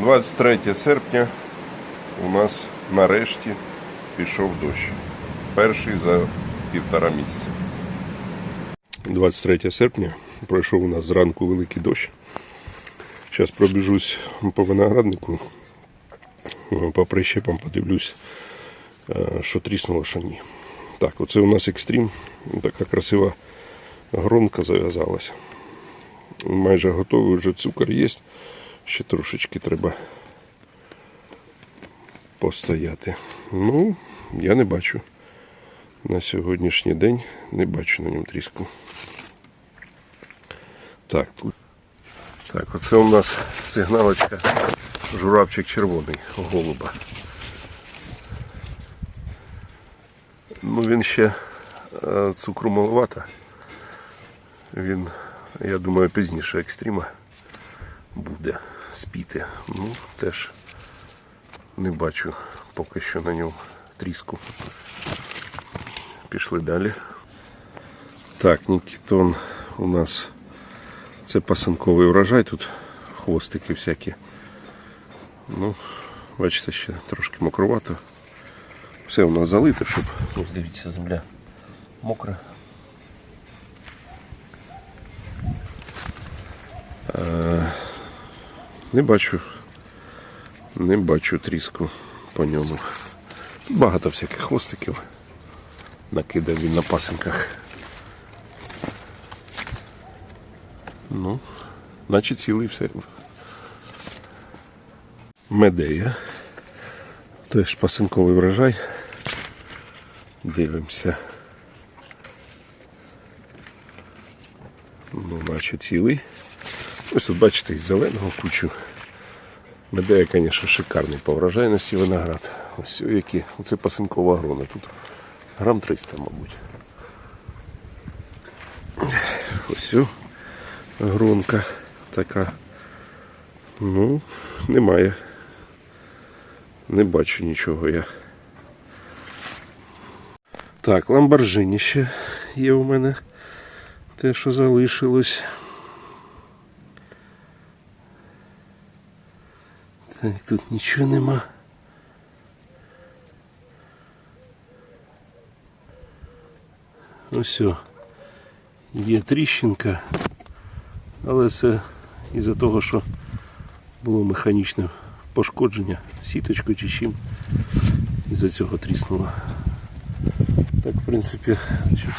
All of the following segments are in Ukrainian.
23 серпня у нас нарешті пішов дощ. Перший за півтора місяця. 23 серпня пройшов у нас зранку великий дощ. Зараз пробіжусь по винограднику, по прищепам подивлюсь, е, що тріснуло, що ні. Так, оце у нас екстрім. Така красива гронка зав'язалася. Майже готовий вже цукор є. Ще трошечки треба постояти. Ну, я не бачу. На сьогоднішній день не бачу на ньому тріску. Так, тут. Так, оце у нас сигналочка журавчик червоний голуба. Ну він ще е, цукру маловато. Він, я думаю, пізніше екстріма буде спіти. Ну, теж не бачу поки що на ньому тріску. Пішли далі. Так, Нікітон у нас це пасанковий урожай, тут хвостики всякі. Ну, бачите, ще трошки мокровато. Все у нас залите, щоб. Ось дивіться, земля мокра. Не бачу. Не бачу тріску по ньому. Багато всяких хвостиків. Накидав він на пасинках. Ну, наче цілий все. Медея. Теж пасинковий врожай. Дивимося. Ну, наче цілий. Ось тут бачите, із зеленого кучу. Медея, звісно, шикарний по врожайності виноград. Ось які. Оце пасинкова грона. Тут грам 300, мабуть. Ось о, гронка така. Ну, немає. Не бачу нічого я. Так, ламборджині ще є у мене те, що залишилось. Так, тут нічого нема. Ось о. Є тріщинка, але це із-за того, що було механічне пошкодження сіточкою чи чим. Із-за цього тріснуло. Так, в принципі,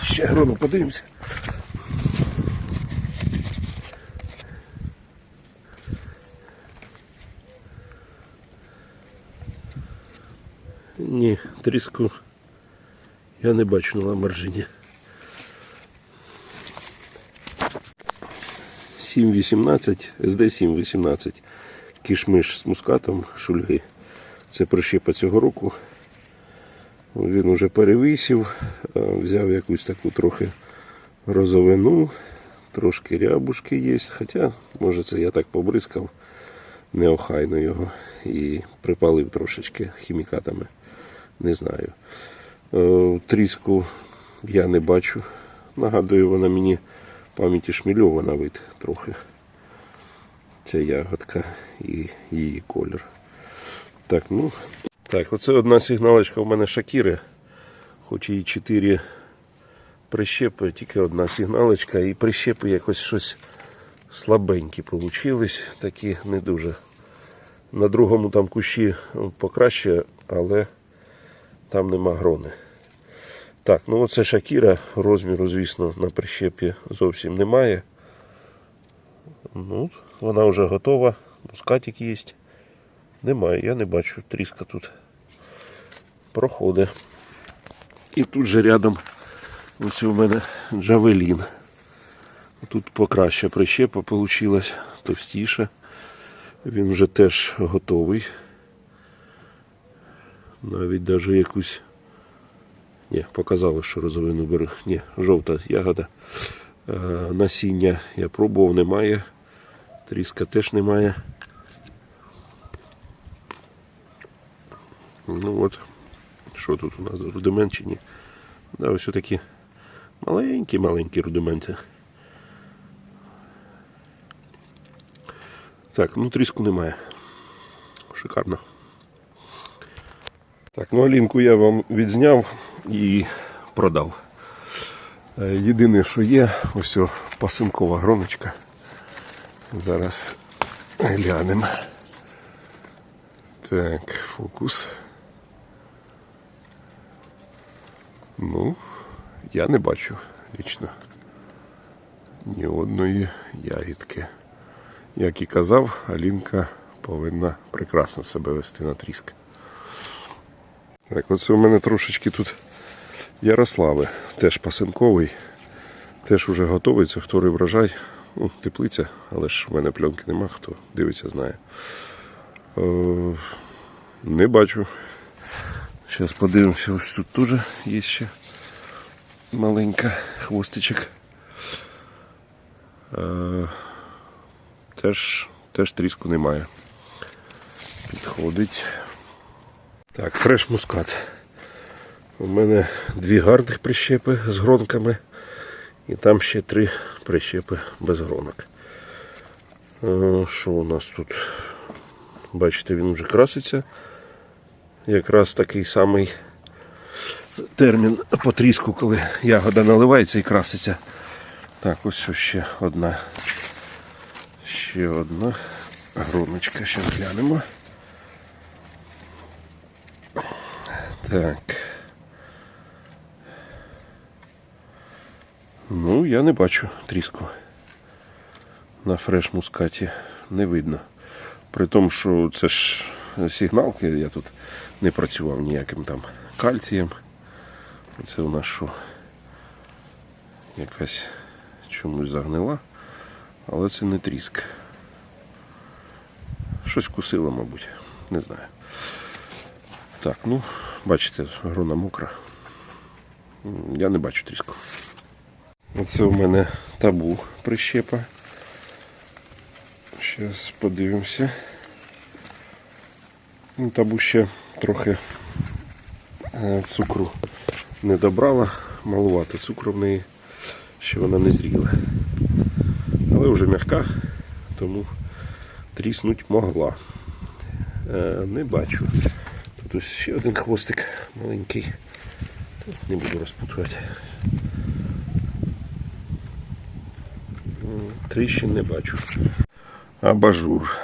ще грону подивимося. Ні, тріску я не бачу на ламаржині. 7.18, СД 7.18. Кішмиш з мускатом шульги. Це прищепа цього року. Він уже перевисів, е, взяв якусь таку трохи розовину, трошки рябушки є. Хоча, може це я так побризкав неохайно його і припалив трошечки хімікатами. Не знаю. Е, Тріску я не бачу. Нагадує вона мені пам'яті шмільова на вид трохи. Ця ягодка і її колір. Так, ну. Так, оце одна сигналочка у мене Шакіри. Хоч і 4 прищепи, тільки одна сигналочка. І прищепи якось щось слабенькі получились, такі не дуже. На другому там кущі покраще, але там нема грони. Так, ну оце Шакіра, розміру, звісно, на прищепі зовсім немає. Ну, вона вже готова, мускатик є. Немає, я не бачу, тріска тут проходить. І тут же рядом ось у мене джавелін. Тут покраще прищепа вийшла, товстіша. Він вже теж готовий. Навіть навіть якусь. Ні, показали, що розовину беру. Ні, жовта ягода. Е, насіння я пробував, немає. Тріска теж немає. Ну от, що тут у нас рудимент чи ні? Да, ось такі маленькі-маленькі рудименти. Так, ну тріску немає. Шикарно. Так, ну Алінку я вам відзняв і продав. Е, Єдине, що є, ось пасинкова гроночка. Зараз глянемо. Так, фокус. Ну, я не бачу лічно ні одної ягідки. Як і казав, Алінка повинна прекрасно себе вести на тріск. Так, оце у мене трошечки тут Ярослави, теж пасинковий, теж уже готовиться, вторий врожай. Ну, теплиця, але ж в мене пленки нема, хто дивиться, знає. Е, не бачу. Зараз подивимося, ось тут теж є ще маленька хвостичок. Е, теж, теж тріску немає. Підходить. Так, фреш мускат. У мене дві гарних прищепи з гронками. І там ще три прищепи без гронок. Е, Що у нас тут? Бачите, він вже краситься. Якраз такий самий термін по тріску, коли ягода наливається і краситься. Так, ось ще одна. Ще одна гроночка. Зараз глянемо. Так. Ну, я не бачу тріску. На фреш мускаті не видно. При тому, що це ж сигналки, я тут не працював ніяким там кальцієм. Це у нас що? Якась чомусь загнила. Але це не тріск. Щось кусило, мабуть. Не знаю. Так, ну, бачите, грона мокра. Я не бачу тріску. Оце у мене табу прищепа. Зараз подивимося. Ну, табу ще трохи е, цукру не добрала, малувати цукру в неї, ще вона не зріла. Але вже м'яка, тому тріснуть могла. Е, Не бачу. Тут ще один хвостик маленький. Не буду розпутувати. Тріщин не бачу. Абажур.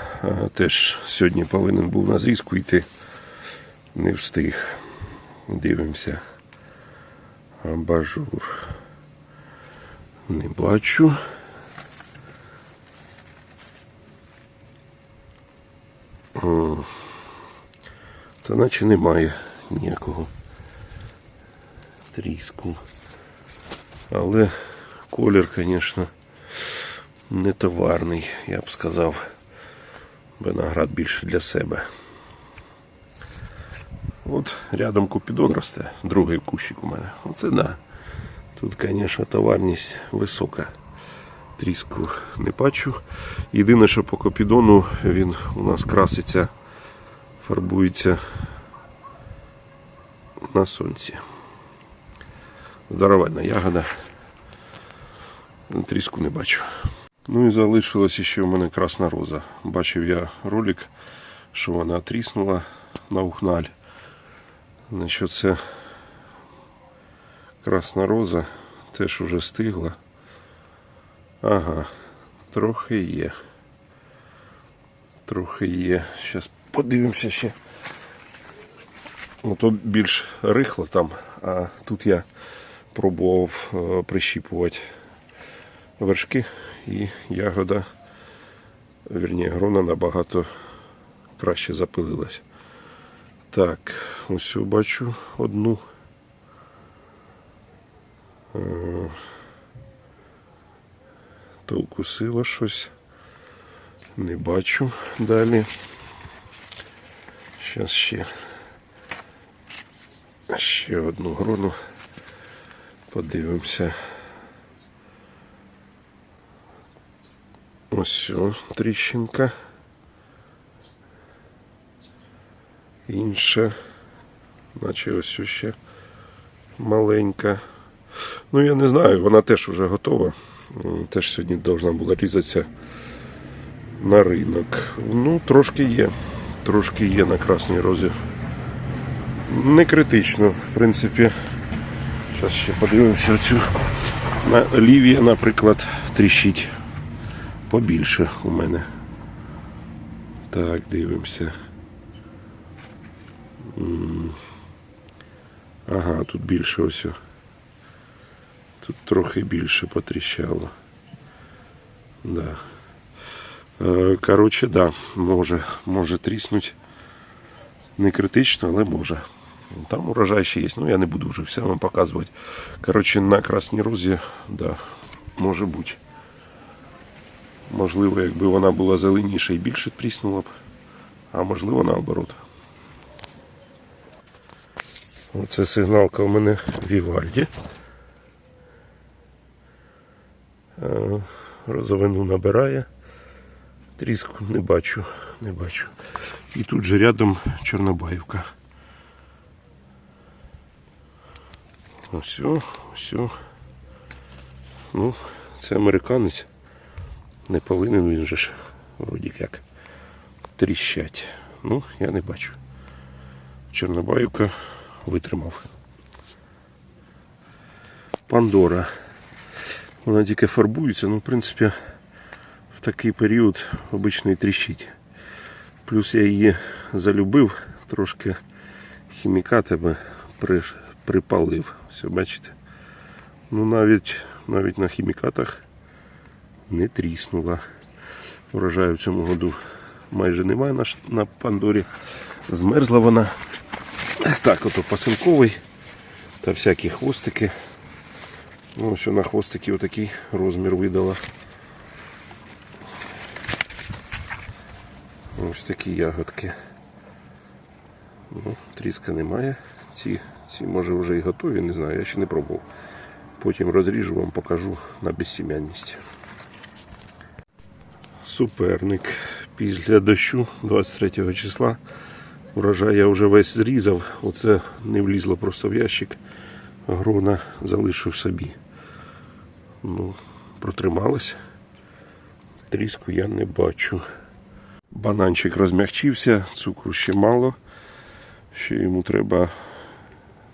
Теж сьогодні повинен був на зрізку йти. Не встиг. Дивимося. Абажур. Не бачу. М. Та наче немає ніякого тріску. Але колір, звісно, не товарний, я б сказав. Виноград більше для себе. От рядом купідон росте, другий кущик у мене. Оце да. Тут, звісно, товарність висока. Тріску не бачу. Єдине, що по копідону він у нас краситься, фарбується на сонці. Здоровенна ягода. Тріску не бачу. Ну і залишилася ще в мене красна роза. Бачив я ролик, що вона тріснула на ухналь. Значить, це красна роза теж уже стигла. Ага, трохи є. Трохи є. Зараз подивимося ще. Ну, то більш рихло там, а тут я пробував е, прищіпувати вершки і ягода, вірні, грона набагато краще запилилась. Так, ось бачу одну. Е, То укусило щось. Не бачу далі. Зараз ще. Ще одну грону. Подивимося. Ось тріщинка. Інша, наче ось ще маленька. Ну, я не знаю, вона теж вже готова. Теж сьогодні повинна була різатися на ринок. Ну, трошки є. Трошки є на красній розі. Не критично, в принципі. Зараз ще подивимося цю. На ліві, наприклад, тріщить побільше у мене. Так, дивимося. Ага, тут більше ось. Тут трохи більше потріщало. Да. Е, Коротше, да, може, може тріснуть. Не критично, але може. Там урожай ще є. Ну я не буду вже все вам показувати. Коротше, на красній розі, да, може бути. Можливо, якби вона була зеленіша і більше тріснула б, а можливо наоборот. Оце сигналка у мене Вівальді. Е, Розовину набирає. Тріску не бачу, не бачу. І тут же рядом Чорнобаївка. Ось, ось. Ну, це американець. Не повинен він же ж вроді як тріщать. Ну, я не бачу. Чорнобаївка витримав. Пандора. Вона тільки фарбується, ну, в принципі, такий період обично і тріщить. Плюс я її залюбив, трошки хімікатами при, припалив. Все, бачите? Ну навіть, навіть на хімікатах не тріснула. Урожаю в цьому году майже немає на, на Пандорі. Змерзла вона. Так, ото пасинковий та всякі хвостики. Ну, ось на хвостики отакий розмір видала. Ось такі ягодки. Ну, тріска немає. Ці, ці може вже і готові, не знаю, я ще не пробував. Потім розріжу вам покажу на безсім'янність. Суперник після дощу 23 числа. Урожай я вже весь зрізав. Оце не влізло просто в ящик. Грона залишив собі. Ну, протрималось. Тріску я не бачу. Бананчик розмягчився, цукру ще мало. Ще йому треба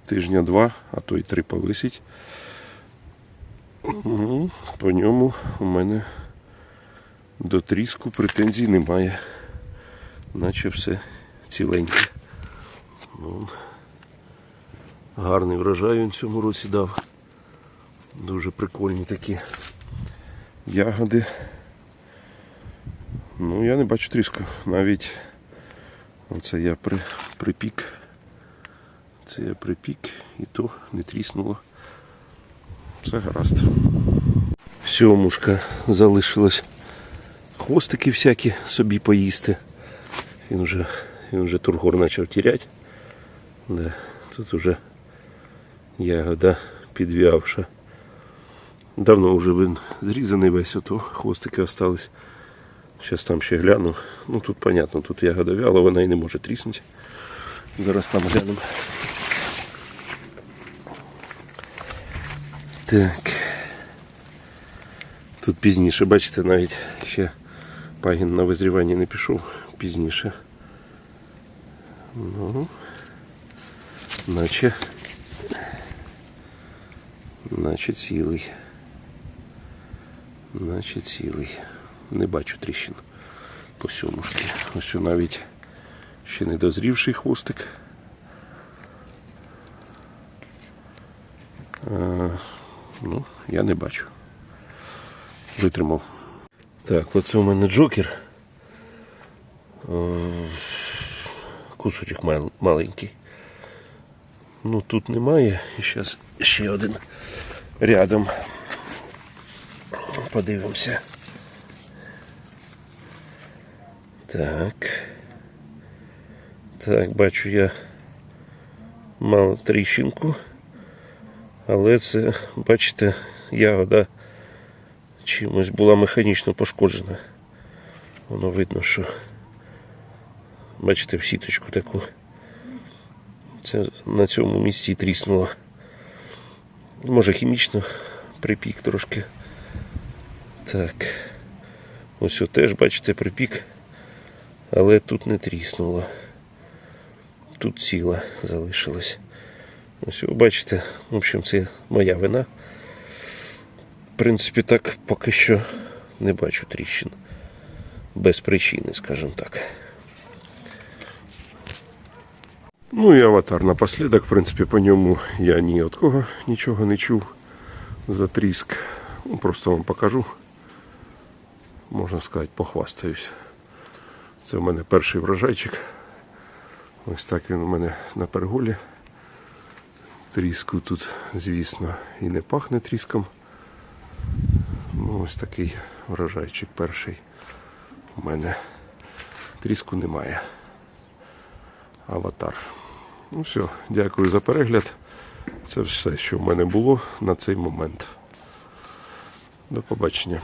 тижня два, а то й три повисить. Ну, по ньому у мене до тріску претензій немає. Наче все ціленьке. Ну, гарний врожай він цьому році дав. Дуже прикольні такі ягоди. Ну, я не бачу тріску. Навіть оце я при, припік. Це я припік і то не тріснуло. Все гаразд. Сьомушка залишилось. Хвостики всякі собі поїсти. Він вже, він вже тургор почав тіряти. Да, тут уже ягода підв'явша. Давно вже він зрізаний весь, ото хвостики остались. Зараз там ще гляну. Ну тут понятно, тут ягода вяла, вона і не може тріснути. Зараз там глянемо. Так. Тут пізніше, бачите, навіть ще пагін на визрівання не пішов пізніше. Ну, наче, наче цілий. Наче цілий. Не бачу тріщин по сьомушки. Ось навіть ще не дозрівший хвостик. Е, ну, я не бачу. Витримав. Так, оце у мене джокер. Е, Кусочок маленький. Ну тут немає. І зараз ще один рядом. Подивимося. Так. Так, бачу я мало тріщинку. Але це, бачите, ягода чимось була механічно пошкоджена. Воно видно, що бачите в сіточку таку. Це на цьому місці тріснуло. Може хімічно припік трошки. Так. Ось теж, бачите, припік. Але тут не тріснуло. Тут ціла залишилась. Ось ви бачите, в общем, це моя вина. В принципі, так поки що не бачу тріщин. Без причини, скажімо так. Ну і аватар напослідок, в принципі, по ньому я ні від кого нічого не чув за тріск. Ну, просто вам покажу. Можна сказати, похвастаюсь. Це в мене перший врожайчик. Ось так він у мене на перголі. Тріску тут, звісно, і не пахне тріском. Ну, ось такий врожайчик перший. У мене тріску немає. Аватар. Ну все, дякую за перегляд. Це все, що в мене було на цей момент. До побачення.